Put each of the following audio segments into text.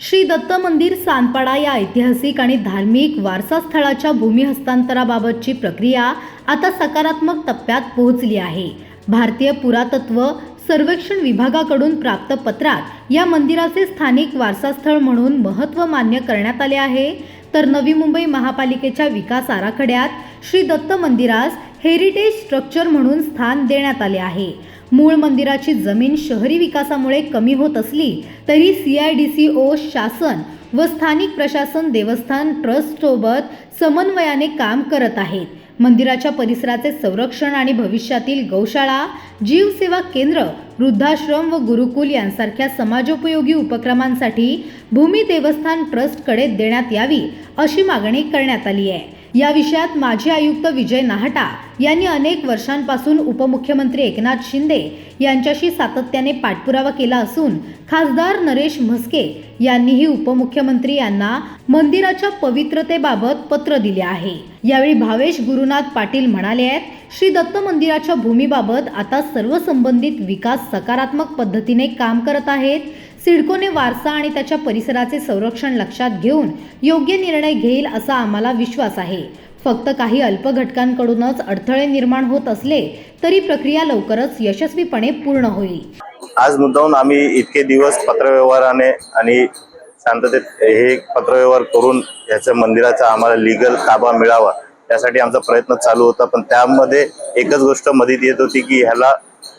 श्री दत्त मंदिर सानपाडा या ऐतिहासिक आणि धार्मिक वारसा स्थळाच्या भूमी हस्तांतराबाबतची प्रक्रिया आता सकारात्मक टप्प्यात पोहोचली आहे. भारतीय पुरातत्व सर्वेक्षण विभागाकडून प्राप्त पत्रात या मंदिराचे स्थानिक वारसास्थळ म्हणून महत्त्व मान्य करण्यात आले आहे. तर नवी मुंबई महापालिकेच्या विकास आराखड्यात श्री दत्त मंदिरास हेरिटेज स्ट्रक्चर म्हणून स्थान देण्यात आले आहे. मूळ मंदिराची जमीन शहरी विकासामुळे कमी होत असली तरी C I D C O शासन व स्थानिक प्रशासन देवस्थान ट्रस्टसोबत समन्वयाने काम करत आहेत. मंदिराच्या परिसराचे संरक्षण आणि भविष्यातील गौशाळा जीवसेवा केंद्र वृद्धाश्रम व गुरुकुल यांसारख्या समाजोपयोगी उपक्रमांसाठी भूमी देवस्थान ट्रस्टकडे देण्यात यावी अशी मागणी करण्यात आली आहे. या विषयात माजी आयुक्त विजय नाहटा यांनी अनेक वर्षांपासून उपमुख्यमंत्री एकनाथ शिंदे यांच्याशी सातत्याने पाठपुरावा केला असून खासदार नरेश म्हस्के यांनीही उपमुख्यमंत्री यांना मंदिराच्या पवित्रतेबाबत पत्र दिले आहे. यावेळी भावेश गुरुनाथ पाटील म्हणाले आहेत श्री दत्त मंदिराच्या भूमीबाबत आता सर्व संबंधित विकास सकारात्मक पद्धतीने काम करत आहेत. सिडकोने वारसा आणि त्याच्या परिसराचे संरक्षण लक्षात घेऊन योग्य निर्णय घेईल असा आम्हाला विश्वास आहे. फक्त काही अल्प घटकांकडूनच अडथळे निर्माण होत असले तरी प्रक्रिया लवकरच यशस्वीपणे पूर्ण होईल. आज मुद्दाहून आम्ही इतके दिवस पत्रव्यवहाराने आणि शांततेत हे पत्रव्यवहार करून याच्या मंदिराचा आम्हाला लिगल ताबा मिळावा त्यासाठी आमचा प्रयत्न चालू होता. पण त्यामध्ये एकच गोष्ट मदत येत होती की ह्याला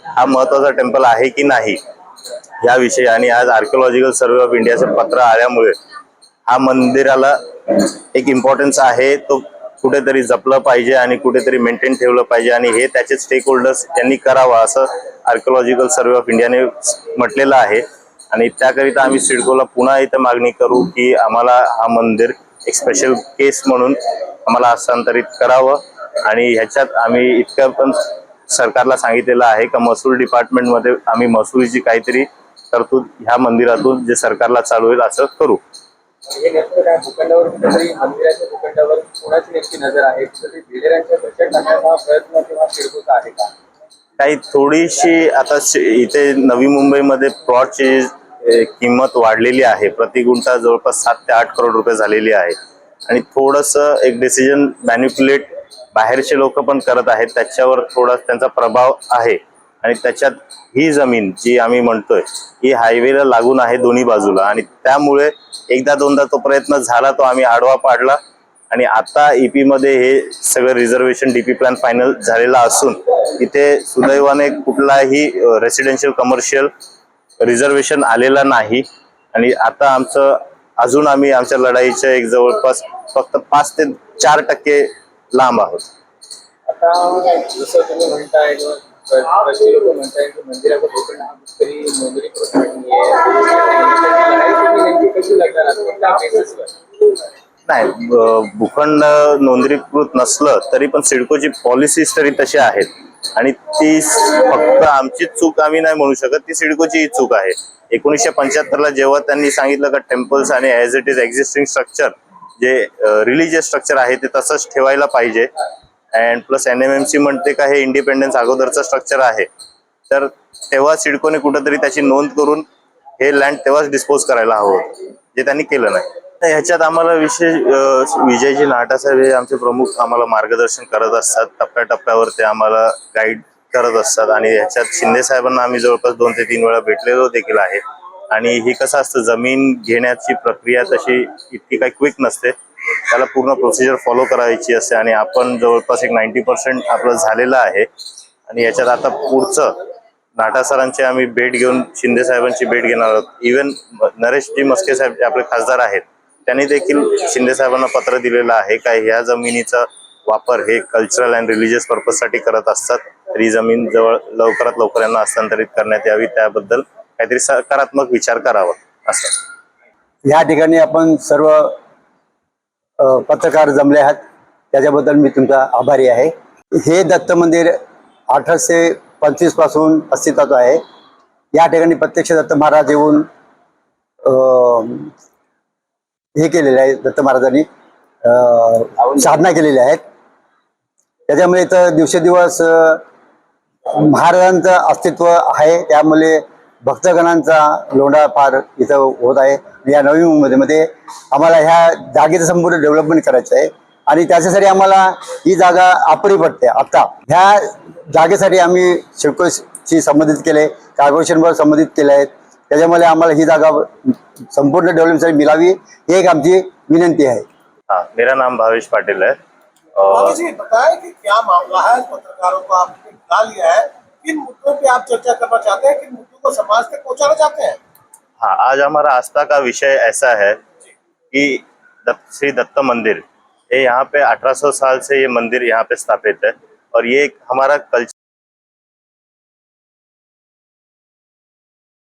हा महत्त्वाचा टेम्पल आहे की नाही? याविषयी आणि आज आर्किओलॉजिकल सर्वे ऑफ इंडियाचे पत्र आल्यामुळे हा मंदिराला एक इम्पॉर्टन्स आहे. तो कुठेतरी जपलं पाहिजे आणि कुठेतरी मेंटेन ठेवलं पाहिजे आणि हे त्याचे स्टेक होल्डर्स त्यांनी करावं असं आर्किओलॉजिकल सर्वे ऑफ इंडियाने म्हटलेलं आहे. आणि त्याकरिता आम्ही सिडकोला पुन्हा इथं मागणी करू की आम्हाला हा मंदिर एक स्पेशल केस म्हणून आम्हाला हस्तांतरित करावं. आणि ह्याच्यात आम्ही इतकं पण सरकारला सांगितलेलं आहे का महसूल डिपार्टमेंटमध्ये आम्ही महसूलची काहीतरी तरतूद ह्या मंदिरातून जे सरकारला चालू होईल असं करू. नेमकं काय भूखंडावर कुठेतरी मंदिराच्या भूखंडावर कोणाची नेमकी नजर आहे? कुठेतरी बिल्डरांच्या बजेट टाकण्याचा प्रयत्न किंवा सिडकोचा आहे का? काही थोडीशी आता इथे नवी मुंबईमध्ये प्लॉटची किंमत वाढलेली आहे. प्रति गुंठा जवळपास सात ते आठ करोड रुपये झालेली आहे. आणि थोडस एक डिसिजन मॅन्युप्युलेट बाहेरचे लोक पण करत आहेत. त्याच्यावर थोडा त्यांचा प्रभाव आहे. आणि त्याच्यात ही जमीन जी आम्ही म्हणतोय ही हायवेला लागून आहे दोन्ही बाजूला. आणि त्यामुळे एकदा दोनदा तो प्रयत्न झाला तो आम्ही आडवा पाडला. आणि आता ईपी मध्ये हे सगळं रिझर्वेशन डीपी प्लॅन फायनल झालेला असून इथे सुदैवाने कुठलाही रेसिडेन्शियल कमर्शियल रिझर्वेशन आलेला नाही. आणि आता आमचं अजून आम्ही आमच्या लढाईच्या एक जवळपास फक्त पाच ते चार टक्के लांब आहोत. आता जसं तुम्ही म्हणताय नाही भूखंड नोंदणीकृत नसलं तरी पण सिडकोची पॉलिसीज तरी तशी आहेत. आणि ती फक्त आमची चूक आम्ही नाही म्हणू शकत ती सिडकोची चूक आहे. एकोणीसशे पंच्याहत्तरला जेव्हा त्यांनी सांगितलं का टेम्पल्स आणि as it is existing structure जे रिलिजियस स्ट्रक्चर आहे ते तसंच ठेवायला पाहिजे. And plus N M M C म्हणते का हे इंडिपेंडन्स अगोदरचं स्ट्रक्चर आहे. तर तेव्हा सिडकोने कुठंतरी त्याची नोंद करून हे लँड तेव्हाच डिस्पोज करायला हवं जे त्यांनी केलं नाही. तर ह्याच्यात आम्हाला विशेष विजयजी नाटा साहेब हे आमचे प्रमुख आम्हाला मार्गदर्शन करत असतात. टप्प्याटप्प्यावर ते आम्हाला गाईड करत असतात आणि ह्याच्यात शिंदे साहेबांना आम्ही जवळपास दोन ते तीन वेळा भेटलेलो देखील आहे. आणि ही कसं असतं जमीन घेण्याची प्रक्रिया तशी इतकी काही क्विक नसते. त्याला पूर्ण प्रोसिजर फॉलो करायची असते आणि आपण जवळपास एक नाईन्टी पर्सेंट आपलं झालेलं आहे. आणि याच्यात आता पुढचं नाटा सरांची आम्ही भेट घेऊन शिंदे साहेबांची भेट घेणार आहोत. इव्हन नरेश जी मस्के साहेब जे आपले खासदार आहेत त्यांनी देखील शिंदे साहेबांना पत्र दिलेलं आहे का ह्या जमिनीचा वापर हे कल्चरल अँड रिलिजियस पर्पजसाठी करत असतात तर ही जमीन जवळ लवकरात लवकर यांना हस्तांतरित करण्यात यावी. त्याबद्दल काहीतरी सकारात्मक विचार करावा. असं. या ठिकाणी आपण सर्व पत्रकार जमले आहात. त्याच्याबद्दल मी तुमचा आभारी आहे. हे दत्त मंदिर अठराशे पंचवीसपासून अस्तित्वात आहे. या ठिकाणी प्रत्यक्ष दत्त महाराज येऊन हे केलेलं आहे दत्त महाराजांनी. साधना केलेल्या आहेत. त्याच्यामुळे इथं दिवसेदिवस महाराजांचं अस्तित्व आहे. त्यामुळे भक्तगणांचा लोंढा फार इथं होत आहे. या नवी मुंबईमध्ये आम्हाला ह्या जागेचं संपूर्ण डेव्हलपमेंट करायचं आहे. आणि त्याच्यासाठी आम्हाला ही जागा अपुरी पडते आता. ह्या जागेसाठी आम्ही शिडकोशी संबंधित केले कॉर्पोरेशनवर संबंधित केले आहेत. त्याच्यामुळे आम्हाला ही जागा संपूर्ण डेव्हलपमेंटसाठी मिळावी ही एक आमची विनंती आहे. हाँ मेरा नाम भावेश पाटिल है बाबा और जी बताएं कि क्या मामला है? पत्रकारों को आपने बुला लिया है. किन मुद्दों पे आप चर्चा करना चाहते हैं? किन को समाज तक पहुंचाना चाहते हैं? हाँ आज हमारा आस्था का विषय ऐसा है कि दत्त श्री दत्त मंदिर ये यहाँ पे 1800 साल से ये मंदिर यहाँ पे स्थापित है और ये हमारा कल्चर